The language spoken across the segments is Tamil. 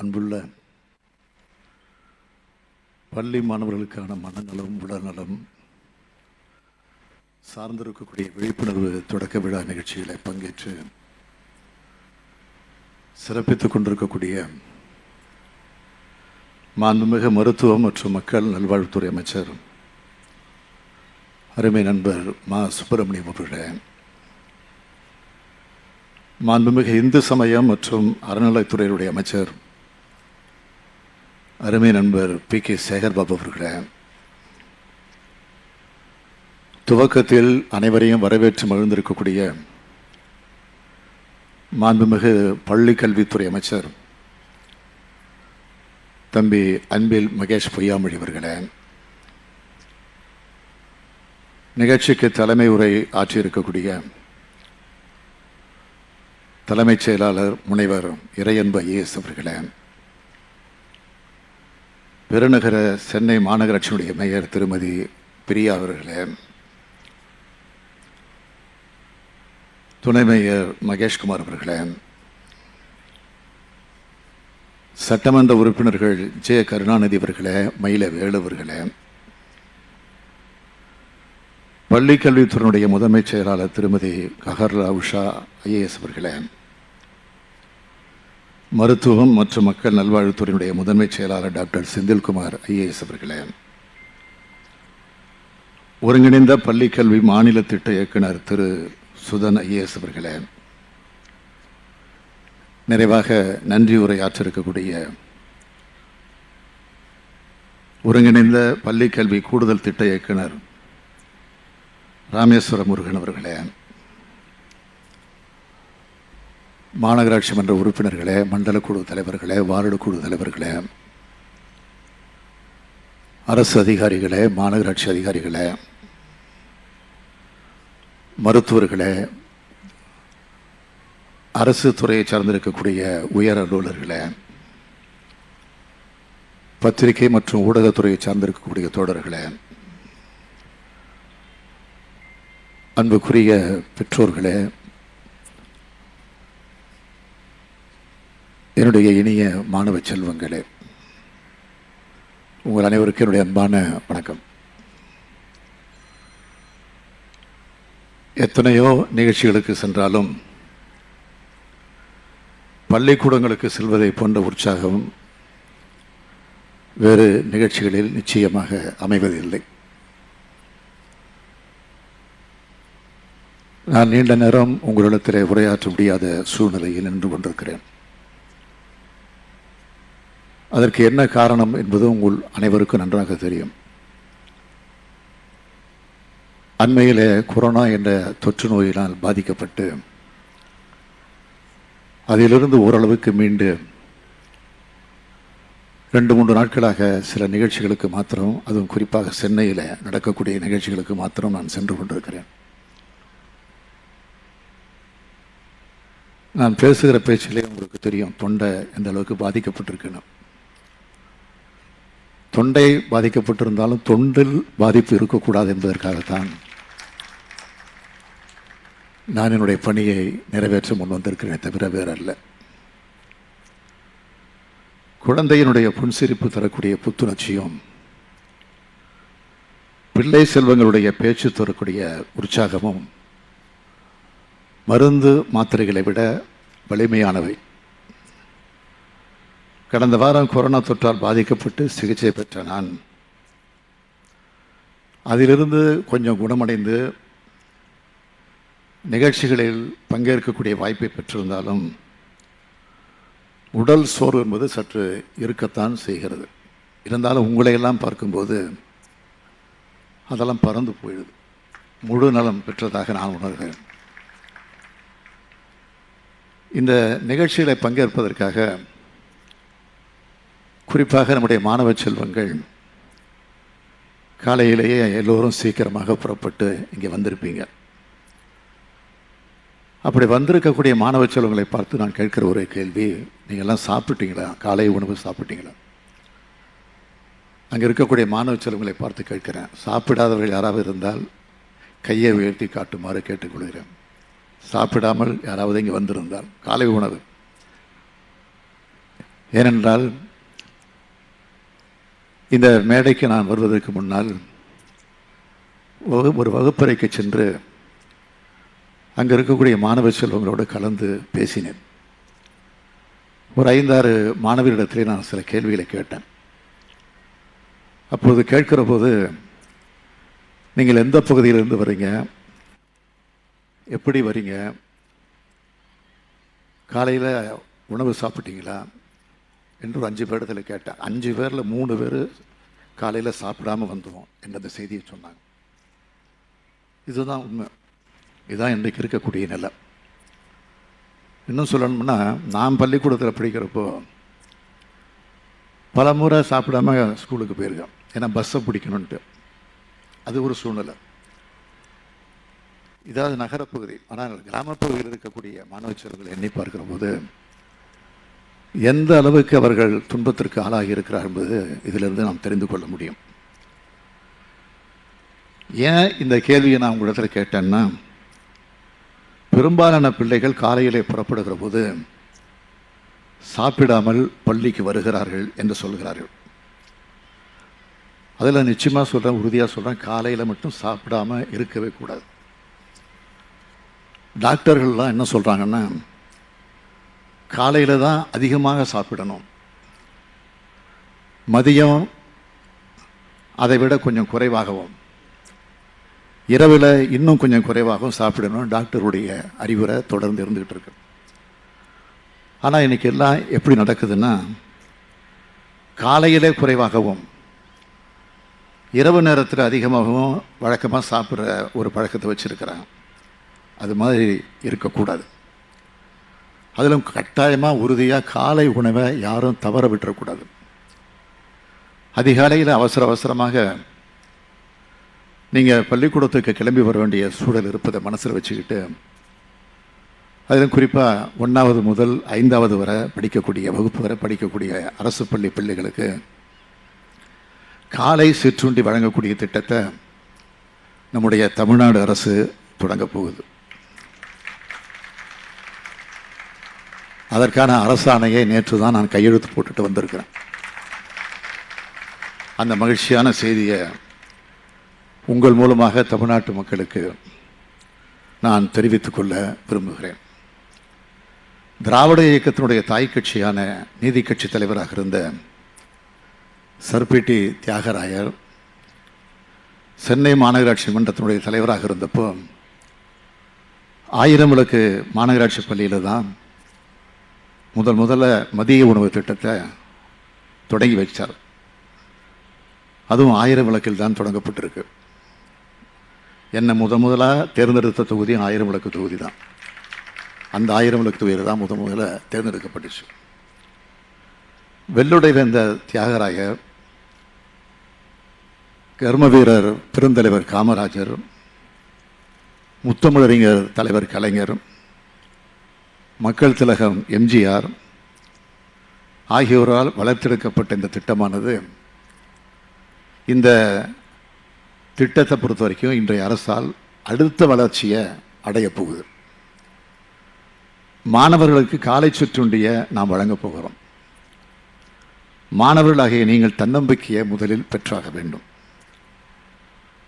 அன்புள்ள பள்ளி மாணவர்களுக்கான மனநலம் உடல்நலம் சார்ந்திருக்கக்கூடிய விழிப்புணர்வு தொடக்க விழா நிகழ்ச்சிகளை பங்கேற்று சிறப்பித்துக் கொண்டிருக்கக்கூடிய மாண்புமிகு மருத்துவம் மற்றும் மக்கள் நல்வாழ்வுத்துறை அமைச்சர் அருமை நண்பர் மா. சுப்பிரமணியம் அவர்களே. மாண்புமிகு இந்து சமயம் மற்றும் அறநிலைத்துறையுடைய அமைச்சர் அருமை நண்பர் பி கே சேகர்பாபு அவர்களே துவக்கத்தில் அனைவரையும் வரவேற்று மகிழ்ந்திருக்கக்கூடிய மாண்புமிகு பள்ளி கல்வித்துறை அமைச்சர் தம்பி அன்பில் மகேஷ் பொய்யாமொழி அவர்களே நிகழ்ச்சிக்கு தலைமை உரை ஆற்றியிருக்கக்கூடிய தலைமைச் செயலாளர் முனைவர் இறையன்பு ஐஏஎஸ் அவர்களே பெருநகர சென்னை மாநகராட்சியினுடைய மேயர் திருமதி பிரியா அவர்களே துணை மேயர் மகேஷ்குமார் அவர்களே சட்டமன்ற உறுப்பினர்கள் ஜே கருணாநிதி அவர்களே மயில வேலுவர்களே பள்ளிக்கல்வித்துறையினுடைய முதன்மைச் செயலாளர் திருமதி கஹர்லா உஷா ஐஏஎஸ் அவர்களே மருத்துவம் மற்றும் மக்கள் நல்வாழ்வுத்துறையினுடைய முதன்மைச் செயலாளர் டாக்டர் செந்தில்குமார் ஐஏஎஸ் அவர்களே. ஒருங்கிணைந்த பள்ளிக்கல்வி மாநில திட்ட இயக்குனர் திரு சுதன் ஐஏஎஸ் அவர்களே. நிறைவாக நன்றி உரையாற்றிருக்கக்கூடிய ஒருங்கிணைந்த பள்ளிக்கல்வி கூடுதல் திட்ட இயக்குனர் ராமேஸ்வர முருகன் அவர்களே. மாநகராட்சி மன்ற உறுப்பினர்களே மண்டல குழு தலைவர்களே வார்டு குழு தலைவர்களே அரசு அதிகாரிகளே மாநகராட்சி அதிகாரிகளே மருத்துவர்களே அரசு துறையை சார்ந்திருக்கக்கூடிய உயர் அலுவலர்களே பத்திரிகை மற்றும் ஊடகத்துறையை சார்ந்திருக்கக்கூடிய தோழர்களே அன்புக்குரிய பெற்றோர்களே என்னுடைய இனிய மாணவ செல்வங்களே உங்கள் அனைவருக்கும் என்னுடைய அன்பான வணக்கம். எத்தனையோ நிகழ்ச்சிகளுக்கு சென்றாலும் பள்ளிக்கூடங்களுக்கு செல்வதை போன்ற உற்சாகம் வேறு நிகழ்ச்சிகளில் நிச்சயமாக அமைவதில்லை. நான் நீண்ட நேரம் உங்களிடத்தில் உரையாற்ற முடியாத சூழ்நிலையில் நின்று கொண்டிருக்கிறேன். அதற்கு என்ன காரணம் என்பது உங்கள் அனைவருக்கும் நன்றாக தெரியும். அண்மையில் கொரோனா என்ற தொற்று நோயினால் பாதிக்கப்பட்டு அதிலிருந்து ஓரளவுக்கு மீண்டு ரெண்டு மூன்று நாட்களாக சில நிகழ்ச்சிகளுக்கு மாத்திரம் அதுவும் குறிப்பாக சென்னையில் நடக்கக்கூடிய நிகழ்ச்சிகளுக்கு மாத்திரம் நான் சென்று கொண்டிருக்கிறேன். நான் பேசுகிற பேச்சிலே உங்களுக்கு தெரியும் தொண்டை எந்த அளவுக்கு பாதிக்கப்பட்டிருக்கணும் தொண்டை பாதிக்கப்பட்டிருந்தாலும் தொண்டில் பாதிப்பு இருக்கக்கூடாது என்பதற்காகத்தான் நான் என்னுடைய பணியை நிறைவேற்ற முன் வந்திருக்கிறேன் தவிர வேறல்ல. குழந்தையினுடைய புன்சிரிப்பு தரக்கூடிய புத்துணர்ச்சியும் பிள்ளை செல்வங்களுடைய பேச்சு தரக்கூடிய உற்சாகமும் மருந்து மாத்திரைகளை விட வலிமையானவை. கடந்த வாரம் கொரோனா தொற்றால் பாதிக்கப்பட்டு சிகிச்சை பெற்ற நான் அதிலிருந்து கொஞ்சம் குணமடைந்து நிகழ்ச்சிகளில் பங்கேற்கக்கூடிய வாய்ப்பை பெற்றிருந்தாலும் உடல் சோர்வு என்பது சற்று இருக்கத்தான் செய்கிறது. இருந்தாலும் உங்களையெல்லாம் பார்க்கும்போது அதெல்லாம் பறந்து போயிடுது. முழு நலம் பெற்றதாக நான் உணர்கிறேன். இந்த நிகழ்ச்சிகளை பங்கேற்பதற்காக குறிப்பாக நம்முடைய மாணவ செல்வங்கள் காலையிலேயே எல்லோரும் சீக்கிரமாக புறப்பட்டு இங்கே வந்திருப்பீங்க. அப்படி வந்திருக்கக்கூடிய மாணவ செல்வங்களை பார்த்து நான் கேட்குற ஒரு கேள்வி நீங்கள்லாம் சாப்பிட்டீங்களா? காலை உணவு சாப்பிட்டீங்களா? அங்கே இருக்கக்கூடிய மாணவ செல்வங்களை பார்த்து கேட்குறேன். சாப்பிடாதவர்கள் யாராவது இருந்தால் கையை உயர்த்தி காட்டுமாறு கேட்டுக்கொள்கிறேன். சாப்பிடாமல் யாராவது இங்கே வந்திருந்தால் காலை உணவு. ஏனென்றால் இந்த மேடைக்கு நான் வருவதற்கு முன்னால் வகு- ஒரு வகுப்பறைக்கு சென்று அங்கே இருக்கக்கூடிய மாணவ செல்வங்களோடு கலந்து பேசினேன். ஒரு ஐந்தாறு மாணவரிடத்திலே நான் சில கேள்விகளை கேட்டேன். அப்போது கேட்கிற போது நீங்கள் எந்த பகுதியிலிருந்து வரீங்க? எப்படி வரீங்க? காலையில் உணவு சாப்பிட்டீங்களா? என்று ஒரு அஞ்சு பேரிடத்தில் கேட்டேன். அஞ்சு பேரில் மூணு பேர் காலையில் சாப்பிடாம வந்துடுவோம் என்ற அந்த செய்தியை சொன்னாங்க. இதுதான் உண்மை. இதுதான் இன்றைக்கு இருக்கக்கூடிய நிலை. இன்னும் சொல்லணும்னா நான் பள்ளிக்கூடத்தில் படிக்கிறப்போ பல முறை சாப்பிடாம ஸ்கூலுக்கு போயிருக்கேன். ஏன்னா பஸ்ஸை பிடிக்கணுன்ட்டு அது ஒரு சூழ்நிலை. இதாவது நகரப்பகுதி ஆனால் கிராமப்பகுதியில் இருக்கக்கூடிய மாணவ செல்வங்களை எண்ணி பார்க்கிற போது எந்த அளவுக்கு அவர்கள் துன்பத்திற்கு ஆளாகி இருக்கிறார் என்பது இதிலிருந்து நாம் தெரிந்து கொள்ள முடியும். ஏன் இந்த கேள்வியை நான் உங்களிடத்தில் கேட்டேன்னா பெரும்பாலான பிள்ளைகள் காலையிலே புறப்படுகிற போது சாப்பிடாமல் பள்ளிக்கு வருகிறார்கள் என்று சொல்கிறார்கள். அதில் நிச்சயமாக சொல்கிறேன் உறுதியாக சொல்கிறேன் காலையில் மட்டும் சாப்பிடாம இருக்கவே கூடாது. டாக்டர்கள்லாம் என்ன சொல்கிறாங்கன்னா காலையில் தான் அதிகமாக சாப்பிடணும். மதியம் அதை விட கொஞ்சம் குறைவாகவும். இரவில் இன்னும் கொஞ்சம் குறைவாகவும் சாப்பிடணும் டாக்டருடைய அறிவுரை தொடர்ந்து இருந்துகிட்டு இருக்கு. ஆனால் இன்னைக்கு எல்லாம் எப்படி நடக்குதுன்னா காலையிலே குறைவாகவும் இரவு நேரத்தில் அதிகமாகவும் வழக்கமாக சாப்பிட்ற ஒரு பழக்கத்தை வச்சுருக்கிறாங்க. அது மாதிரி இருக்கக்கூடாது. அதிலும் கட்டாயமாக உறுதியாக காலை உணவை யாரும் தவற விட்டுறக்கூடாது. அதிகாலையில் அவசர அவசரமாக நீங்கள் பள்ளிக்கூடத்துக்கு கிளம்பி வர வேண்டிய சூழல் இருப்பதை மனசில் வச்சுக்கிட்டு அதிலும் குறிப்பாக ஒன்றாவது முதல் ஐந்தாவது வரை படிக்கக்கூடிய வகுப்பு வரை படிக்கக்கூடிய அரசு பள்ளி பிள்ளைகளுக்கு காலை சிற்றுண்டி வழங்கக்கூடிய திட்டத்தை நம்முடைய தமிழ்நாடு அரசு தொடங்கப் போகுது. அதற்கான அரசாணையை நேற்று தான் நான் கையெழுத்து போட்டுட்டு வந்திருக்கிறேன். அந்த மகிழ்ச்சியான செய்தியை உங்கள் மூலமாக தமிழ்நாட்டு மக்களுக்கு நான் தெரிவித்துக் கொள்ள விரும்புகிறேன். திராவிட இயக்கத்தினுடைய தாய் கட்சியான நீதி கட்சி தலைவராக இருந்த சர்பிடி தியாகராயர் சென்னை மாநகராட்சி மன்றத்தினுடைய தலைவராக இருந்தப்போ ஆயிரம் விளக்கு மாநகராட்சி பள்ளியில் தான் முதல் முதல்ல மதிய உணவு திட்டத்தை தொடங்கி வச்சார். அதுவும் ஆயிரம் விளக்கில் தான் தொடங்கப்பட்டிருக்கு. என்னை முத முதலாக தேர்ந்தெடுத்த தொகுதியும் ஆயிரம் விளக்கு தொகுதி தான். அந்த ஆயிரம் விளக்கு தொகுதியில் தான் முத முதல்ல தேர்ந்தெடுக்கப்பட்டுச்சு. வெள்ளுடையில் இருந்த தியாகராயர் கர்ம வீரர் பெருந்தலைவர் காமராஜர் முத்தமிழறிஞர் தலைவர் கலைஞர் மக்கள் திலகம் எம்ஜிஆர் ஆகியோரால் வளர்த்தெடுக்கப்பட்ட இந்த திட்டமானது. இந்த திட்டத்தை பொறுத்த வரைக்கும் இன்றைய அரசால் அடுத்த வளர்ச்சியை அடையப் போகுது. மாணவர்களுக்கு காலை சுற்றுண்டிய நாம் வழங்கப் போகிறோம். மாணவர்களாகிய நீங்கள் தன்னம்பிக்கையை முதலில் பெற்றாக வேண்டும்.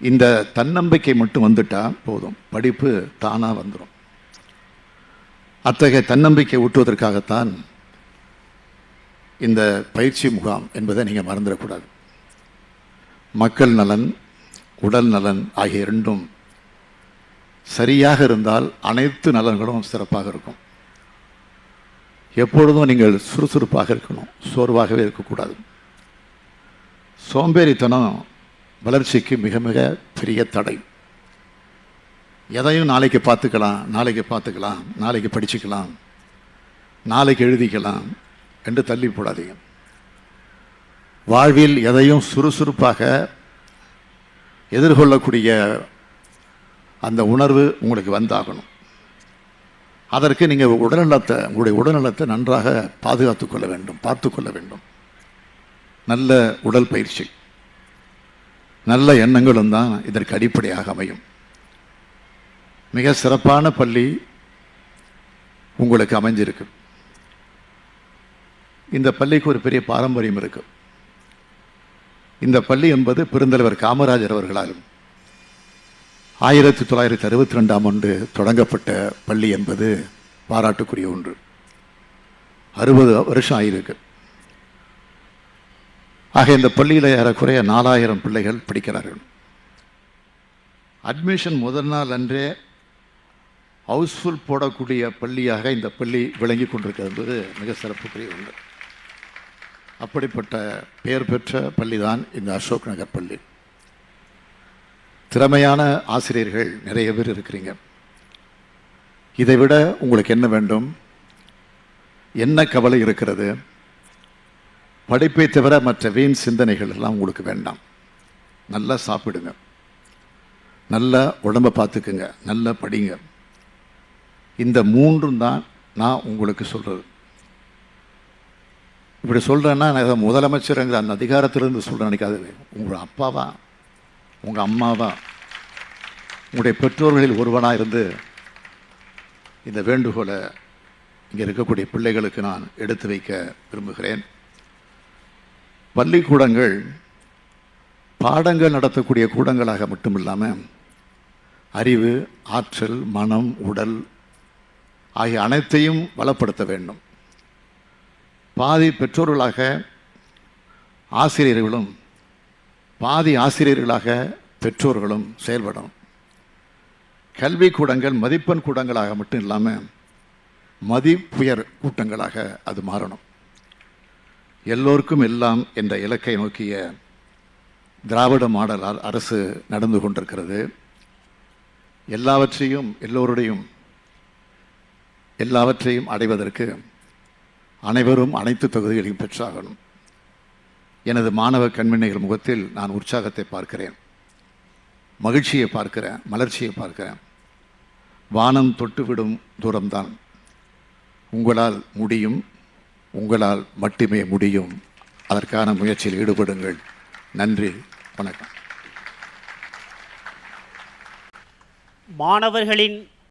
இந்த தன்னம்பிக்கை மட்டும் வந்துட்டால் போதும். படிப்பு தானாக வந்துடும் அத்தகைய தன்னம்பிக்கை ஊட்டுவதற்காகத்தான் இந்த பயிற்சி முகாம் என்பதை நீங்கள் மறந்துடக்கூடாது. மக்கள் நலன் உடல் நலன் ஆகிய இரண்டும் சரியாக இருந்தால் அனைத்து நலன்களும் சிறப்பாக இருக்கும். எப்பொழுதும் நீங்கள் சுறுசுறுப்பாக இருக்கணும் சோர்வாகவே இருக்கக்கூடாது. சோம்பேறித்தனம் வளர்ச்சிக்கு மிக மிக பெரிய தடை. எதையும் நாளைக்கு பார்த்துக்கலாம் நாளைக்கு பார்த்துக்கலாம் நாளைக்கு படிச்சுக்கலாம் நாளைக்கு எழுதிக்கலாம் என்று தள்ளி போடாதீங்க. வாழ்வில் எதையும் சுறுசுறுப்பாக எதிர்கொள்ளக்கூடிய அந்த உணர்வு உங்களுக்கு வந்தாகணும். அதற்கு நீங்கள் உடல்நலத்தை உங்களுடைய உடல்நலத்தை நன்றாக பாதுகாத்து கொள்ள வேண்டும் பார்த்து கொள்ள வேண்டும். நல்ல உடல் பயிற்சி நல்ல எண்ணங்களும் தான் இதற்கு அடிப்படையாக அமையும். மிக சிறப்பான பள்ளி உங்களுக்கு அமைஞ்சிருக்கு. இந்த பள்ளிக்கு ஒரு பெரிய பாரம்பரியம் இருக்கு. இந்த பள்ளி என்பது பெருந்தலைவர் காமராஜர் அவர்களாலும் ஆயிரத்தி தொள்ளாயிரத்தி அறுபத்தி ரெண்டாம் ஆண்டு தொடங்கப்பட்ட பள்ளி என்பது பாராட்டுக்குரிய ஒன்று. அறுபது வருஷம் ஆயிருக்கு. ஆக இந்த பள்ளியில் ஏறக்குறைய நாலாயிரம் பிள்ளைகள் படிக்கிறார்கள். அட்மிஷன் முதல் நாள் அன்றே ஹவுஸ்ஃபுல் போடக்கூடிய பள்ளியாக இந்த பள்ளி விளங்கி கொண்டிருக்கிறது என்பது மிக சிறப்புக்குரிய ஒன்று. அப்படிப்பட்ட பெயர் பெற்ற பள்ளி தான் இந்த அசோக் நகர் பள்ளி. திறமையான ஆசிரியர்கள் நிறைய பேர் இருக்கிறீங்க. இதை விட உங்களுக்கு என்ன வேண்டும்? என்ன கவலை இருக்கிறது? படிப்பை தவிர மற்ற வீண் சிந்தனைகள் எல்லாம் உங்களுக்கு வேண்டாம். நல்லா சாப்பிடுங்க. நல்லா உடம்பை பார்த்துக்குங்க. நல்லா படிங்க. இந்த மூன்றும் தான் நான் உங்களுக்கு சொல்கிறது இப்படி சொல்கிறேன்னா நான் ஏதோ முதலமைச்சருங்கிற அந்த அதிகாரத்திலிருந்து சொல்கிறேன் நினைக்காது உங்கள் அப்பாவா உங்கள் அம்மாவா உங்களுடைய பெற்றோர்களில் ஒருவனாக இருந்து இந்த வேண்டுகோளை இங்கே இருக்கக்கூடிய பிள்ளைகளுக்கு நான் எடுத்து வைக்க விரும்புகிறேன். பள்ளிக்கூடங்கள் பாடங்கள் நடத்தக்கூடிய கூடங்களாக மட்டுமில்லாமல் அறிவு ஆற்றல் மனம் உடல் ஆகிய அனைத்தையும் வளப்படுத்த வேண்டும். பாதி பெற்றோர்களாக ஆசிரியர்களும் பாதி ஆசிரியர்களாக பெற்றோர்களும் செயல்படணும். கல்வி கூடங்கள் மதிப்பெண் கூடங்களாக மட்டும் இல்லாமல் மதிப்புயர் கூட்டங்களாக அது மாறணும். எல்லோருக்கும் எல்லாம் என்ற இலக்கை நோக்கிய திராவிட மாடல் அ- அரசு நடந்து கொண்டிருக்கிறது. எல்லாவற்றையும் எல்லோருடையும் எல்லாவற்றையும் அடைவதற்கு அனைவரும் அனைத்து தொகுதிகளையும் பெற்றாகணும். எனது மாணவ கண்மணிகள் முகத்தில் நான் உற்சாகத்தை பார்க்கிறேன். மகிழ்ச்சியை பார்க்கிறேன் மலர்ச்சியை பார்க்கிறேன். வானம் தொட்டுவிடும் தூரம்தான். உங்களால் முடியும் உங்களால் மட்டுமே முடியும். அதற்கான முயற்சியில் ஈடுபடுங்கள். நன்றி வணக்கம். மாணவர்களின்